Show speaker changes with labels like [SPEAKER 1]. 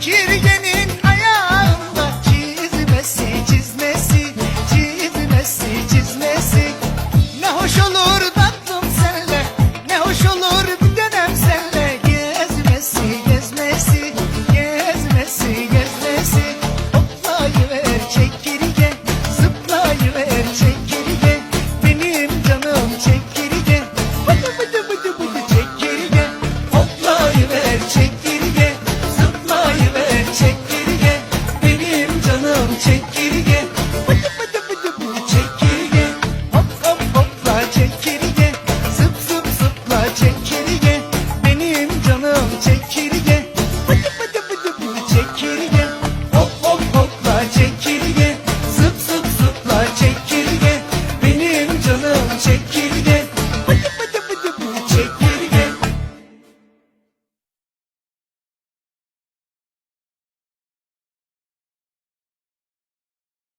[SPEAKER 1] fikir chick